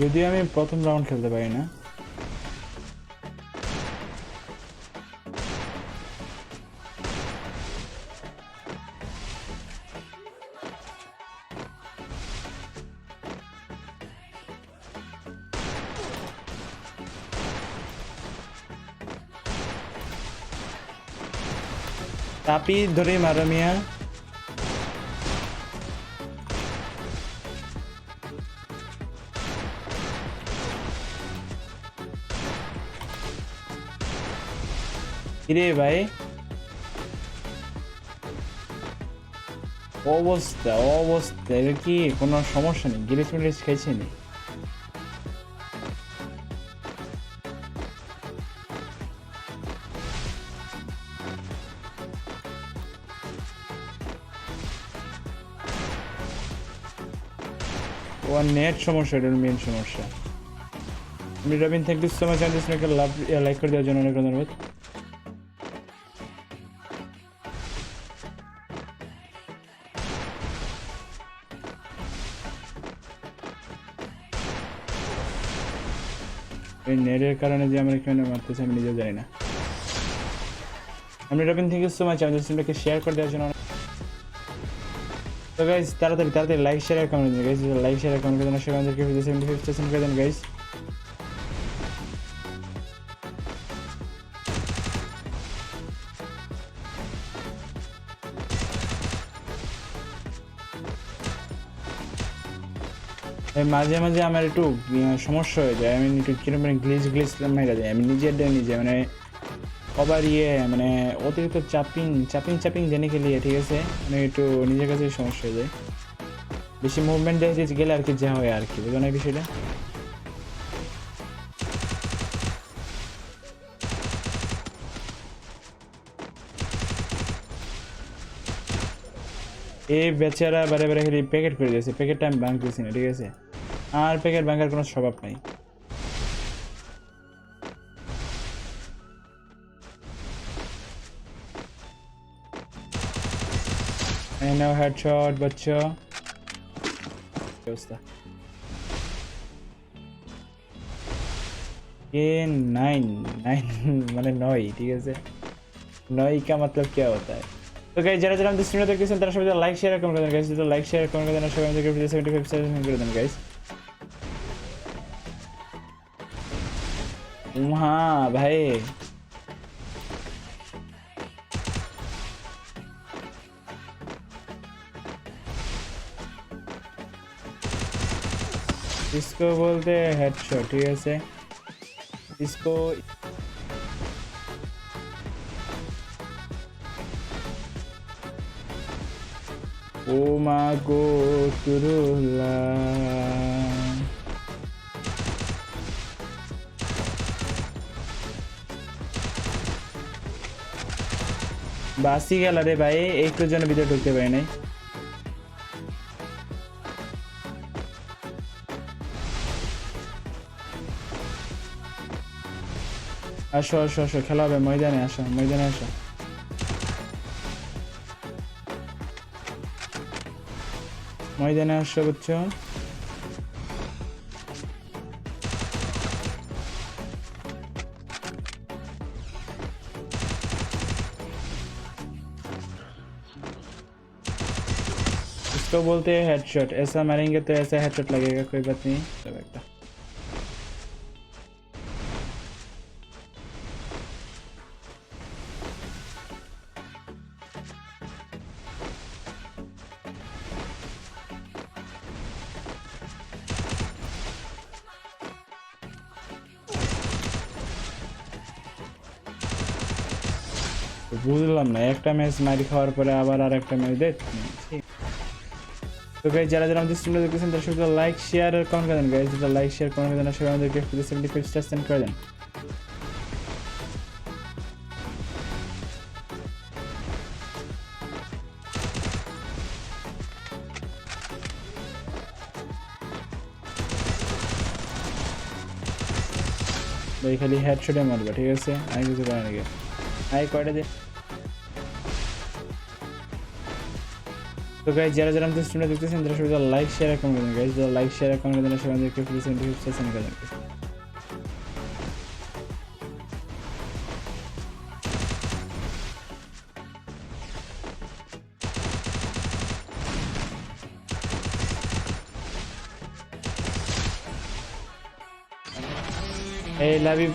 যদিও আমি প্রথম রাউন্ড খেলতে পারি না। তাপি ধরে মারো কিরে ভাই? অবস্থা অবস্থা? এর কি কোনো সমস্যা নেই? গিরিচ মিরিচ খাইছে নি ওর নেট সমস্যা, এটার মেন সমস্যা। Robin thank you so much love like করে দেওয়ার জন্য অনেক ধন্যবাদ। এই নেটের কারণে যে আমার এখানে মারতেছে আমি নিজেও জানি না। আমি Robin thank you so much আমাদের শেয়ার করে দেওয়ার জন্য তো গাইজ তাড়াতাড়ি তাড়াতাড়ি লাইক শেয়ার দিন গাইজ লাইক শেয়ার কমেন্ট করে দেন সেখান থেকে সেভেন্টি ফিফটি করে দেন গাইজ মাঝে মাঝে আমার একটু সমস্যা হয়ে যায়। আমি একটু কীরকম মানে গ্লিচ গ্লিচ মেরে যায় আমি নিজের নিজে মানে কবার ইয়ে মানে অতিরিক্ত চাপিং চাপিং চাপিং জেনে গেলে ঠিক আছে? মানে একটু নিজের কাছে সমস্যা হয়ে যায়। বেশি মুভমেন্ট দেখে গেলে আর কি যা হয় আর কি বুঝো না বিষয়টা? এই বেচারা বারে বারে খালি প্যাকেট করে দিয়েছে প্যাকেটটা আমি ভাঙতেছি না, ঠিক আছে? আর প্যাকেট ভাঙার কোনো স্বভাব নাই এই নাও হেডশট বাচ্চা কি অবস্থা ये नाइन नाइन মানে নয় ঠিক আছে নয় का मतलब क्या होता है তো গাইজ যারা যারা আমাদের স্ট্রিমে দেখতেছেন তারা সবাই লাইক শেয়ার কমেন্ট করে দেন গাইজ যদি লাইক শেয়ার কমেন্ট করে দেন সবাই আমাদেরকে ভিডিও সেভেন্টি ফাইভ পার্সেন্ট করে দেন গাইজ हाँ भाई। इसको बोलते हैं हेडशॉट ठीक है इसको ओ मा गो तुरुला। বাসি গেল রে ভাই, একটুর জন্য ভিতরে ঢুকতে পারি নাই। আসো আসো আসো, খেলা হবে, ময়দানে আসো ময়দানে আসো। ময়দানে আসো, বুঝছ? इसको बोलते हैं हेडशॉट ऐसा मारेंगे तो ऐसा हेडशॉट लगेगा कोई बात नहीं सब একটা তো বুঝলাম না একটা ম্যাচ মারি খাওয়ার পরে আবার আর একটা ম্যাচ দেখ তো গাইজ যারা যারা আমাদের স্ট্রিমটা দেখতেছেন, তারা সবাই লাইক শেয়ার আর কমেন্ট করে দেন গাইজ যারা লাইক শেয়ার কমেন্ট করে দেন সবাই আমাদেরকে সেভেন্টি ফাইভ স্টার সেন্ড করে দেন। ভাই, খালি হেডশটে মারবা, ঠিক আছে? আমি কিছু করে নাকি আই কয়টা দে তো গাইজ যারা যারা আমাদের স্ট্রিমটা দেখতেছেন, তারা সবাই লাইক শেয়ার কমেন্ট করেন। গাইজ যারা লাইক শেয়ার কমেন্ট করেন সবাই আমাদেরকে প্লিজ সেন্ড করেন এই লাবিব